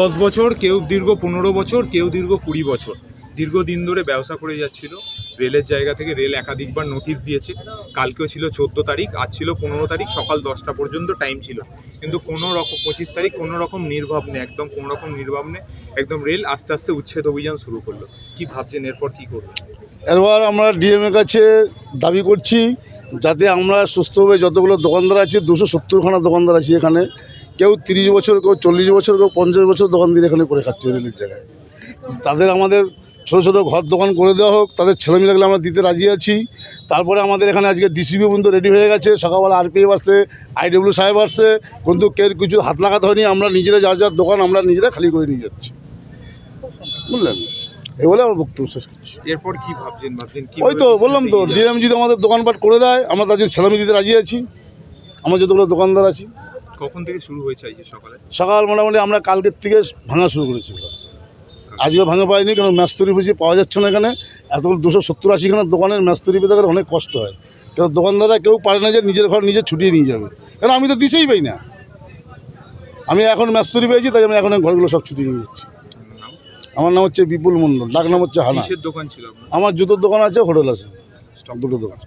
দশ বছর, কেউ দীর্ঘ পনেরো বছর, কেউ দীর্ঘ কুড়ি বছর। দীর্ঘদিন ধরে ব্যবসা করে যাচ্ছিল। রেলের জায়গা থেকে রেল একাধিকবার নোটিশ দিয়েছে। কালকেও ছিল চোদ্দ তারিখ, আজ ছিল পনেরো তারিখ, সকাল দশটা পর্যন্ত টাইম ছিল। কিন্তু কোনো রকম পঁচিশ তারিখ কোনো রকম নির্ভাব নেই, একদম কোনো রকম নির্ভাব নেই। একদম রেল আস্তে আস্তে উচ্ছেদ অভিযান শুরু করল। কি ভাবছেন, এরপর কি করবে? এবার আমরা ডিএমের কাছে দাবি করছি, যাতে আমরা সুস্থভাবে যতগুলো দোকানদার আছে, দুশো সত্তরখানা দোকানদার আছে এখানে। কেউ তিরিশ বছর কেউ চল্লিশ বছর কেউ পঞ্চাশ বছর দোকান দিয়ে এখানে করে খাচ্ছে রেলের জায়গায়। তাদের আমাদের ছোটো ছোটো ঘর দোকান করে দেওয়া হোক তাদের ছেলেমেয়েগুলো আমরা দিতে রাজি আছি। তারপরে আমাদের এখানে আজকে ডিসিবি পর্যন্ত রেডি হয়ে গেছে। সকালবেলা আরপিএফ আসছে আইডব্লিউ সাহেব আসছে কিন্তু কেউ কিছু হাত লাগাতে হয়নি আমরা নিজেরা যার যার দোকান আমরা নিজেরা খালি করে নিয়ে যাচ্ছি। বুঝলেন? এই বলে আমার বক্তব্য শেষ করছি। এরপর কি ভাবছেন? ভাবছেন ওই তো বললাম তো ডিএম যদি আমাদের দোকানপাট করে দেয় আমরা তাদের ছেলেমেয়ে দিতে রাজি আছি। আমার যতগুলো দোকানদার আছি কখন থেকে শুরু হয়েছে আজকে সকালে? সকাল মোটামুটি আমরা কালকের থেকে ভাঙা শুরু করেছি। ওরা। আজকেও ভাঙা পাইনি কারণ ম্যাস্তরি বেশি পাওয়া যাচ্ছে না এখানে। এতগুলো দুশো সত্তর আশিখানা দোকানের ম্যাস্তরি পেতে গেলে অনেক কষ্ট হয়। কারণ দোকানদাররা কেউ পারে না যে নিজের ঘর নিজে ছুটিয়ে নিয়ে যাবে। কারণ আমি তো দিশেই পাই না। আমি এখন ম্যাস্তরি পেয়েছি তাই আমি এখন ঘরগুলো সব ছুটিয়ে নিয়ে যাচ্ছি। আমার নাম হচ্ছে বিপুল মণ্ডল ডাক নাম হচ্ছে হানা। দোকান ছিল আমার জুতোর দোকান আছে হোটেল আছে। দুটো দোকান।